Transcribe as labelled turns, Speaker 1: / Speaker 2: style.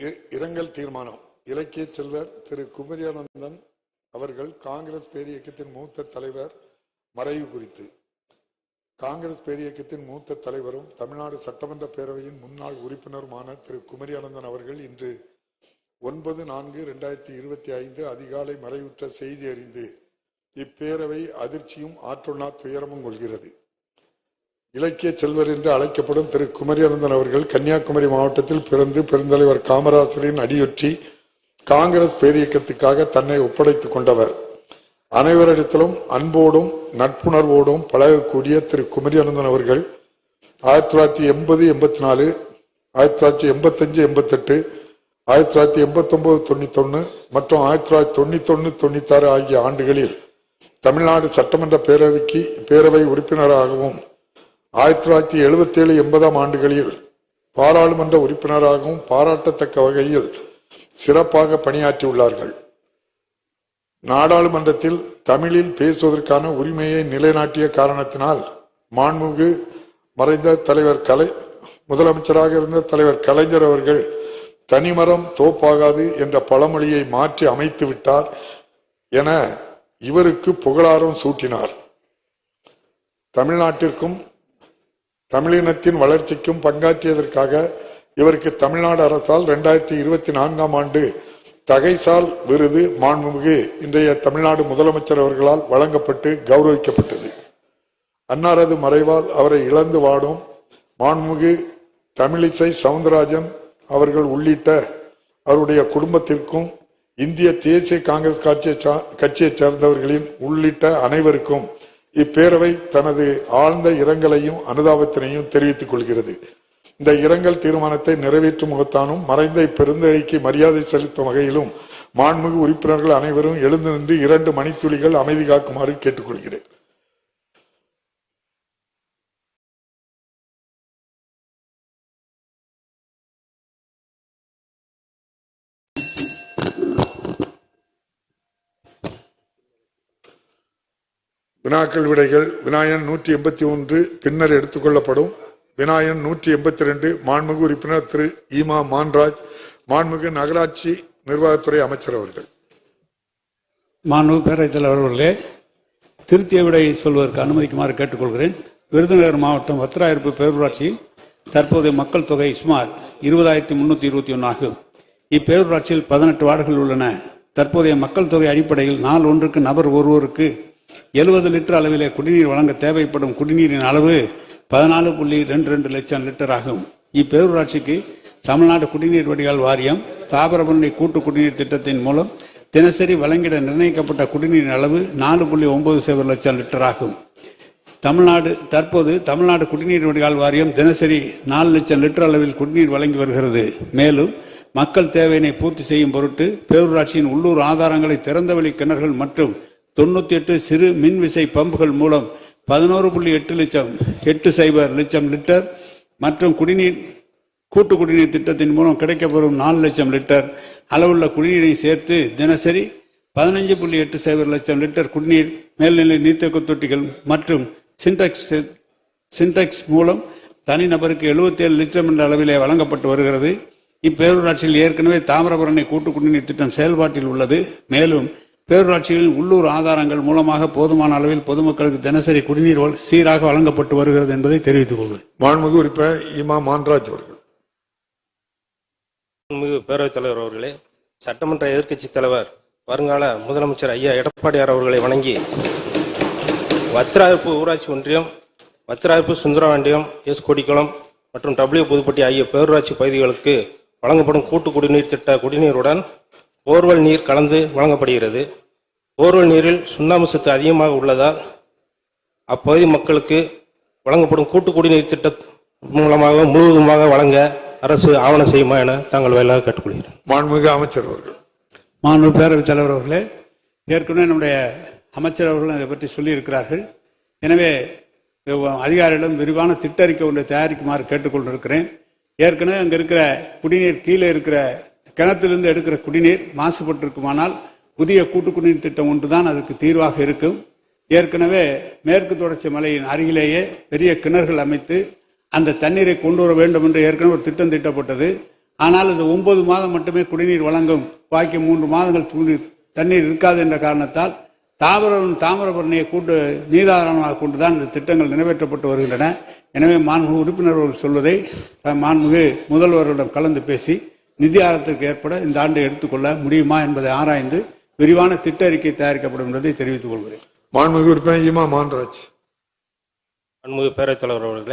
Speaker 1: இ- இரங்கல் தீர்மானம். இலக்கிய செல்வர் திரு குமரியானந்தன் அவர்கள் காங்கிரஸ் பேரியக்கத்தின் மூத்த தலைவர் மறைவு குறித்து. காங்கிரஸ் பேரியக்கத்தின் மூத்த தலைவரும் தமிழ்நாடு சட்டமன்ற பேரவையின் முன்னாள் உறுப்பினருமான திரு குமரியானந்தன் அவர்கள் இன்று ஒன்பது நான்கு ரெண்டாயிரத்தி இருபத்தி ஐந்து அதிகாலை மறைவுற்ற செய்தி அறிந்து இப்பேரவை அதிர்ச்சியும் ஆற்றுண்ணா துயரமும் கொள்கிறது. இலக்கிய செல்வர் என்று அழைக்கப்படும் திரு குமரியானந்தன் அவர்கள் கன்னியாகுமரி மாவட்டத்தில் பிறந்து பெருந்தலைவர் காமராசரின் அடியொற்றி காங்கிரஸ் பேரியக்கத்துக்காக தன்னை ஒப்படைத்துக் கொண்டவர். அனைவரிடத்திலும் அன்போடும் நட்புணர்வோடும் பழகக்கூடிய திரு குமரியானந்தன் அவர்கள் ஆயிரத்தி தொள்ளாயிரத்தி எண்பது எண்பத்தி நாலு ஆயிரத்தி தொள்ளாயிரத்தி எண்பத்தஞ்சு எண்பத்தெட்டு ஆயிரத்தி தொள்ளாயிரத்தி எண்பத்தொன்பது தொண்ணூத்தொன்னு மற்றும் ஆயிரத்தி தொள்ளாயிரத்தி தொண்ணூத்தொன்னு தொண்ணூத்தாறு ஆகிய ஆண்டுகளில் தமிழ்நாடு சட்டமன்ற பேரவைக்கு பேரவை உறுப்பினராகவும் ஆயிரத்தி தொள்ளாயிரத்தி எழுபத்தி ஏழு எண்பதாம் ஆண்டுகளில் பாராளுமன்ற உறுப்பினராகவும் பாராட்டத்தக்க வகையில் சிறப்பாக பணியாற்றியுள்ளார்கள். நாடாளுமன்றத்தில் தமிழில் பேசுவதற்கான உரிமையை நிலைநாட்டிய காரணத்தினால் மாண்புமிகு மறைந்த தலைவர் கலை முதலமைச்சராக இருந்த தலைவர் கலைஞர் அவர்கள் தனிமரம் தோப்பாகாது என்ற பழமொழியை மாற்றி அமைத்து விட்டார் என இவருக்கு புகழாரம் சூட்டினார். தமிழ்நாட்டிற்கும் தமிழினத்தின் வளர்ச்சிக்கும் பங்காற்றியதற்காக இவருக்கு தமிழ்நாடு அரசால் இரண்டாயிரத்தி இருபத்தி நான்காம் ஆண்டு தகைசால் விருது மாண்புமிகு இன்றைய தமிழ்நாடு முதலமைச்சர் அவர்களால் வழங்கப்பட்டு கௌரவிக்கப்பட்டது. அன்னாரது மறைவால் அவரை இழந்து வாடும் மாண்புமிகு தமிழிசை சவுந்தரராஜன் அவர்கள் உள்ளிட்ட அவருடைய குடும்பத்திற்கும் இந்திய தேசிய காங்கிரஸ் கட்சியை சா- கட்சியைச் சேர்ந்தவர்களின் உள்ளிட்ட அனைவருக்கும் இப்பேரவை தனது ஆழ்ந்த இரங்கலையும் அனுதாபத்தினையும் தெரிவித்துக் கொள்கிறது. இந்த இரங்கல் தீர்மானத்தை நிறைவேற்றும் முகத்தானும் மறைந்த இப்பெருந்தகைக்கு மரியாதை செலுத்தும் வகையிலும் மாண்புமிகு உறுப்பினர்கள் அனைவரும் எழுந்து நின்று இரண்டு மணித்துளிகள் அமைதி காக்குமாறு கேட்டுக்கொள்கிறேன். வினாக்கள் விடைகள் வினாயன் நூற்றி எண்பத்தி ஒன்று பின்னர் எடுத்துக்கொள்ளப்படும். வினாயன் நூற்றி எண்பத்தி ரெண்டு மாண்புமிகு உறுப்பினர் திரு ஈமா மான்ராஜ் மாண்புமிகு நகராட்சி நிர்வாகத்துறை அமைச்சர் அவர்கள்.
Speaker 2: மாண்பு பேரவைத் தலைவர் அவர்களே திருத்திய விடை சொல்வதற்கு அனுமதிக்குமாறு கேட்டுக்கொள்கிறேன். விருதுநகர் மாவட்டம் வத்திராயிருப்பு பேரூராட்சியில் தற்போதைய மக்கள் தொகை சுமார் இருபதாயிரத்தி முன்னூற்றி இருபத்தி ஒன்று ஆகும். இப்பேரூராட்சியில் பதினெட்டு வார்டுகள் உள்ளன. தற்போதைய மக்கள் தொகை அடிப்படையில் நாள் ஒன்றுக்கு நபர் ஒருவருக்கு எழுபது லிட்டர் அளவிலே குடிநீர் வழங்க தேவைப்படும் குடிநீரின் அளவு பதினாலு புள்ளி ரெண்டு ரெண்டு லட்சம் லிட்டர் ஆகும். இப்பேரூராட்சிக்கு தமிழ்நாடு குடிநீர் வடிகால் வாரியம் தாபரபரணி கூட்டு குடிநீர் திட்டத்தின் மூலம் தினசரி வழங்கிட நிர்ணயிக்கப்பட்ட குடிநீரின் அளவு நாலு புள்ளி ஒன்பது சைபர் லட்சம் லிட்டர் ஆகும். தமிழ்நாடு தற்போது தமிழ்நாடு குடிநீர் வடிகால் வாரியம் தினசரி நாலு லட்சம் லிட்டர் அளவில் குடிநீர் வழங்கி வருகிறது. மேலும் மக்கள் தேவையினை பூர்த்தி செய்யும் பொருட்டு பேரூராட்சியின் உள்ளூர் ஆதாரங்களை திறந்தவெளி கிணறுகள் மற்றும் தொண்ணூத்தி எட்டு சிறு மின்விசை பம்புகள் மூலம் பதினோரு புள்ளி எட்டு லட்சம் எட்டு சைபர் லட்சம் லிட்டர் மற்றும் குடிநீர் கூட்டு குடிநீர் திட்டத்தின் மூலம் கிடைக்கப்பெறும் நாலு லட்சம் லிட்டர் அளவுள்ள குடிநீரை சேர்த்து தினசரி பதினஞ்சு புள்ளி எட்டு சைபர் லட்சம் லிட்டர் குடிநீர் மேல்நிலை நீர்த்தேக்க தொட்டிகள் மற்றும் சின்டெக்ஸ் சின்டெக்ஸ் மூலம் தனிநபருக்கு 77 லிட்டர் என்ற அளவிலே வழங்கப்பட்டு வருகிறது. இப்பேரூராட்சியில் ஏற்கனவே தாமிரபரணி கூட்டு குடிநீர் திட்டம் செயல்பாட்டில் உள்ளது. மேலும் பேரூராட்சிகளின் உள்ளூர் ஆதாரங்கள் மூலமாக போதுமான அளவில் பொதுமக்களுக்கு தினசரி குடிநீர் சீராக வழங்கப்பட்டு வருகிறது என்பதை தெரிவித்துக் கொள்கிறேன்.
Speaker 1: மாண்புமிகு உறுப்பினர் ஈமா மான்ராஜ் அவர்கள்.
Speaker 3: மிகு பேரவைத் தலைவர் அவர்களே சட்டமன்ற எதிர்க்கட்சித் தலைவர் வருங்கால முதலமைச்சர் ஐயா எடப்பாடியார் அவர்களை வணங்கி வத்திராயிருப்பு ஊராட்சி ஒன்றியம் வத்திராயிருப்பு சுந்தரவாண்டியம் எஸ் கொடிக்குளம் மற்றும் டபிள்யூ புதுப்பட்டி ஆகிய பேரூராட்சி பகுதிகளுக்கு வழங்கப்படும் கூட்டு குடிநீர் திட்ட குடிநீருடன் போர்வெல் நீர் கலந்து வழங்கப்படுகிறது. போர்வெல் நீரில் சுண்ணாம்பு சத்து அதிகமாக உள்ளதால் அப்பகுதி மக்களுக்கு வழங்கப்படும் கூட்டு குடிநீர் திட்ட மூலமாக முழுவதுமாக வழங்க அரசு ஆவணம் செய்யுமா என தாங்கள் வேலாக கேட்டுக்கொள்கிறேன்.
Speaker 1: மாண்புமிகு அமைச்சர் அவர்கள்.
Speaker 2: மாண்பு பேரவைத் தலைவர் அவர்களே ஏற்கனவே நம்முடைய அமைச்சர் அவர்களும் இதை பற்றி சொல்லியிருக்கிறார்கள். எனவே அதிகாரிகளிடம் விரிவான திட்டறிக்கை ஒன்றை தயாரிக்குமாறு கேட்டுக்கொண்டிருக்கிறேன். ஏற்கனவே அங்கே இருக்கிற குடிநீர் கீழே இருக்கிற கிணத்திலிருந்து எடுக்கிற குடிநீர் மாசுபட்டிருக்குமானால் புதிய கூட்டுக்குடிநீர் திட்டம் திட்டம் ஒன்றுதான் அதுக்கு தீர்வாக இருக்கும். ஏற்கனவே மேற்கு தொடர்ச்சி மலையின் அருகிலேயே பெரிய கிணறுகள் அமைத்து அந்த தண்ணீரை கொண்டு வர வேண்டும் என்று ஏற்கனவே ஒரு திட்டம் திட்டப்பட்டது. ஆனால் அது ஒன்பது மாதம் மட்டுமே குடிநீர் வழங்கும். பாக்கி மூன்று மாதங்கள் தூணி- தண்ணீர் இருக்காது என்ற காரணத்தால் தாமிரம் தாமிரபரணியை கூட்டு நீதாரணமாக கொண்டுதான் இந்த திட்டங்கள் நிறைவேற்றப்பட்டு வருகின்றன. எனவே மாண்புமிகு உறுப்பினர்கள் சொல்வதை மாண்புமிகு முதல்வர்களிடம் கலந்து பேசி நிதி ஆரத்திற்கு ஏற்பட இந்த ஆண்டு எடுத்துக்கொள்ள முடியுமா என்பதை ஆராய்ந்து விரிவான திட்ட அறிக்கை தயாரிக்கப்படும் என்பதை தெரிவித்துக் கொள்கிறேன்.
Speaker 1: மாண்புமிகு உறுப்பினர் இமா மான்ராஜ்.
Speaker 3: அன்புமிகு பேரவைத் தலைவர் அவர்களே